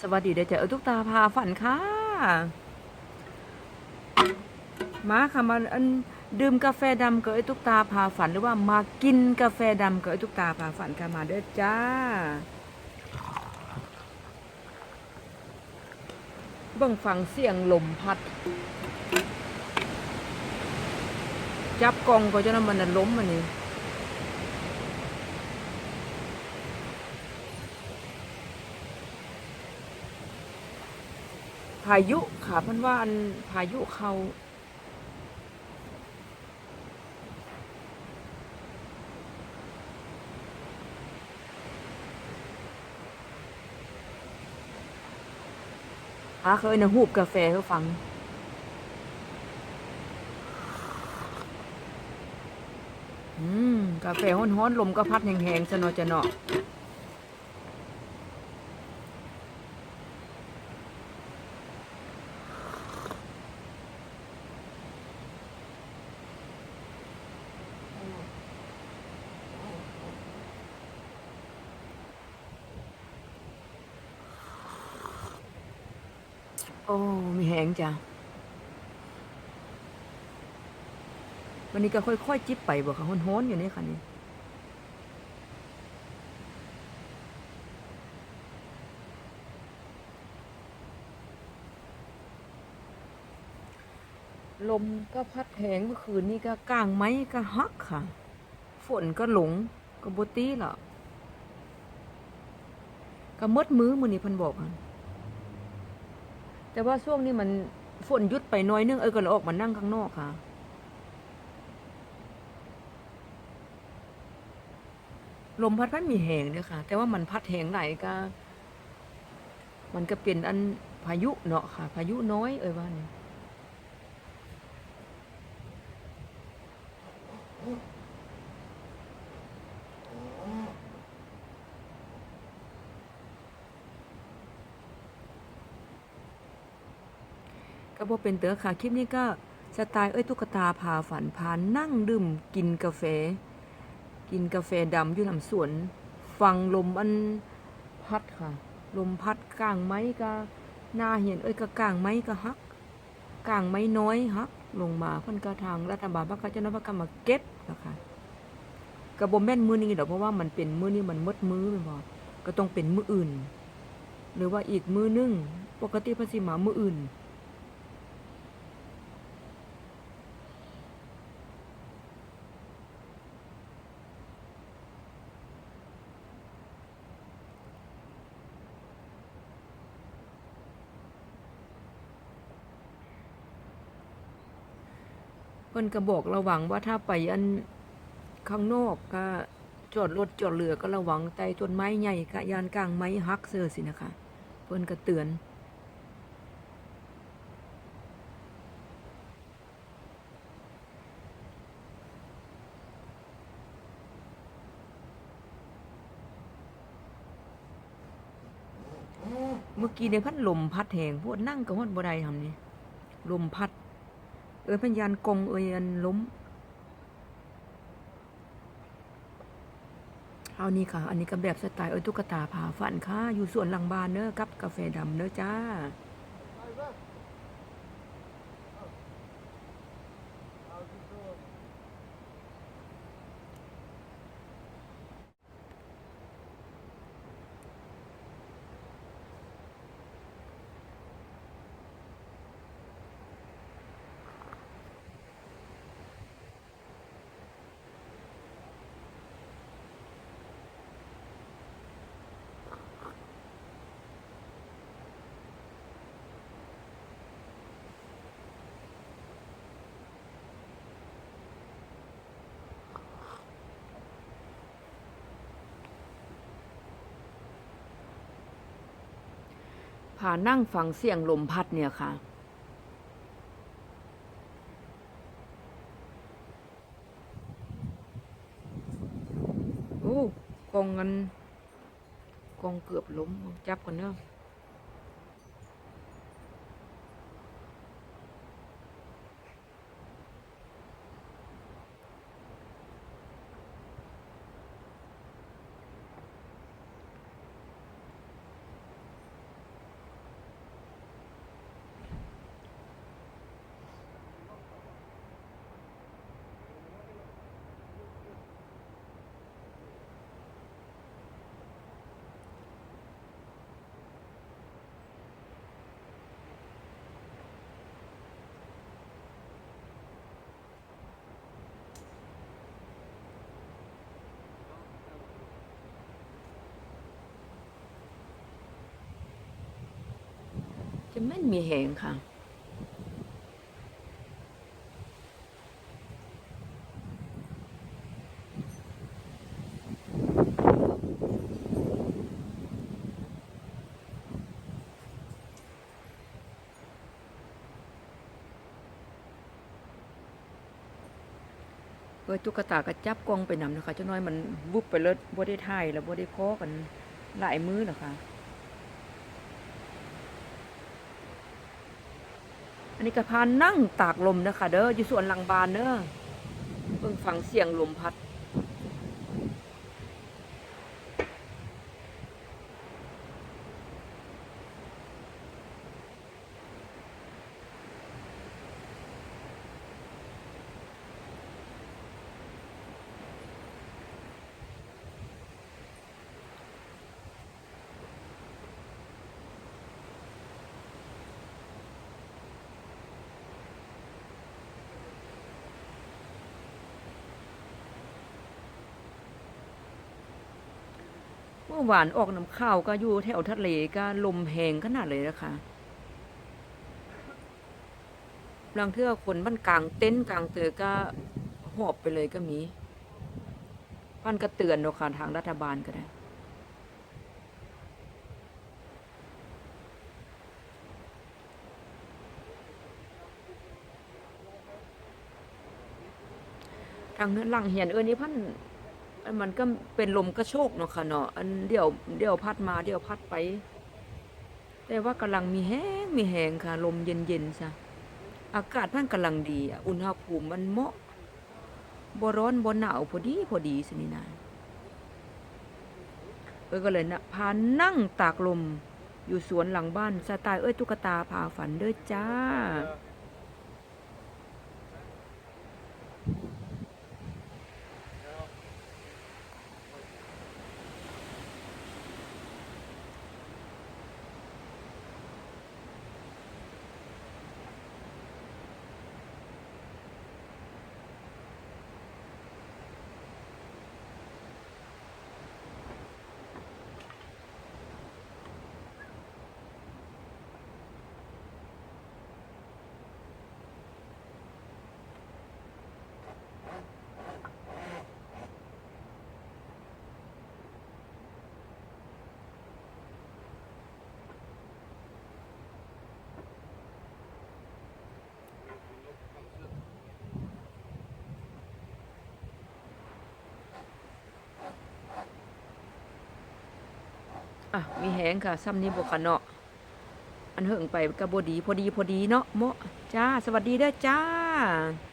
สวัสดีเด้อจ้ะเออทุกตาพาฝันค่ะ มาค่ะมาอันดื่มกาแฟดำกับไอ้ตุ๊กตาพาฝันหรือว่ามากินกาแฟดำกับไอ้ตุ๊กตาพาฝันค่ะมาเด้อจ้าเบิ่งฟังเสียงลมพัด จับกองก็จะนำมันล้มมันนี่ พายุค่ะเพันว่าอันพายุเขาอาเคยนะหูบกาแฟเขาฟัง อืม กาแฟฮ้อนๆลมก็พัดแหงๆสนอจะเนาะ โอ้มีแหงจ้ะวันนี้ก็ค่อยๆ จิบไปบ่ค่ะฮ้อนๆอยู่นี่ค่ะนี่ลมก็พัดแหงเมื่อคืนนี้ก็กลางไม้ก็ฮักค่ะ ฝนก็หลงก็บตี้ล่ะก็มดมือมือนี้เพันบอกอะ แต่ว่าช่วงนี้มันฝนหยุดไปน้อยนึงเออก็เลยออกมานั่งข้างนอกค่ะ ลมพัดพัดมีแหงเนี่ยค่ะ แต่ว่ามันพัดแหงไหลก็ มันก็เป็นอันพายุเนาะค่ะ พายุน้อยเอ้ยว่านี่ ก็บ่เป็นเต๋อค่ะคลิปนี้ก็สไตล์เอ้ยตุ๊กตาพาฝันพานั่งดื่มกินกาแฟ กินกาแฟดำอยู่ลำสวน ฟังลมอันพัดค่ะ ลมพัดกลางไม้ก็หน้าเห็นเอ้ยก็กลางไม้ก็ฮักกลางไม้น้อยฮักลงมาพันก็ทางรัฐบาลพักเจ้าหน้าที่ก็มเก็บนะคะกระบมแม่นมือนี้ดอกเพราะว่ามันเป็นมือนี้มันมดมือแม่นบ่ก็ต้องเป็นมืออื่น หรือว่าอีกมือนึงปกติเพันสิมามืออื่น เพิ่นก็บอกระวังว่าถ้าไปอันข้างนอกก็จอดรถจอดเรือก็ระวังใต้ต้นไม้ใหญ่กะยานกลางไม้ฮักเสือสินะคะ เพิ่นก็เตือนเมื่อกี้เนี่ยพัดลมพัดแหงพวกนั่งกับฮอดบ่ได้ทำนี่ลมพัด เอ้ยพยานกงเอ้ยยันล้ม เอานี่ค่ะ อันนี้ก็แบบสไตล์เอ้ยตุ๊กตาผาฝันค่ะ อยู่ส่วนหลังบ้านเนอะกับกาแฟดำเนอะจ้า พานั่งฟังเสียงลมพัดเนี่ยค่ะ โอ้กองเงินกองเกือบล้มจับกันเนอะ จะแม่มีแหงค่ะ เอ้ยตุ๊กตาก็จับกล้องไปนำนะคะเจ้าน้อยมันวุบไปแล้วบ่ได้ถ่ายแล้วบ่ได้พอกันหลายมื้อหรอกค่ะ อันนี้ก็พานั่งตากลมนะคะเด้ออยู่สวนหลังบานเด้อเบิ่งฟังเสียงลมพัด เมื่อวานออกน้ำข้าวก็อยู่แถวทะเลก็ลมแหงขนาดเลยนะคะบางเทื่อคนบ้านกลางเต็นท์กลางเตือก็หอบไปเลยก็มีพันก็เตือนเนาะค่ะทางรัฐบาลก็ได้ทางหลังเหียนเออนี่พัน อันมันก็เป็นลมกระโชกเนาะค่ะเนาะอันเดี๋ยวเดี๋ยวพัดมาเดี๋ยวพัดไป แต่ว่ากำลังมีแห้งมีแหงค่ะ ลมเย็นๆซะอากาศพันกำลังดีอะอุณหภูมิมันเหมาะบ่ร้อนบ่หนาวพอดีพอดีสินี่นะเอ้ยก็เลยนะพานั่งตากลมอยู่สวนหลังบ้านสไตล์เอ้ยตุ๊กตาพาฝันเด้อจ้า อะ มีแหงค่ะซ้ำนี้บวกกันเนาะอันเหิงไปกระบดีพอดีพอดีเนาะเมะจ้า สวัสดีเด้อจ้า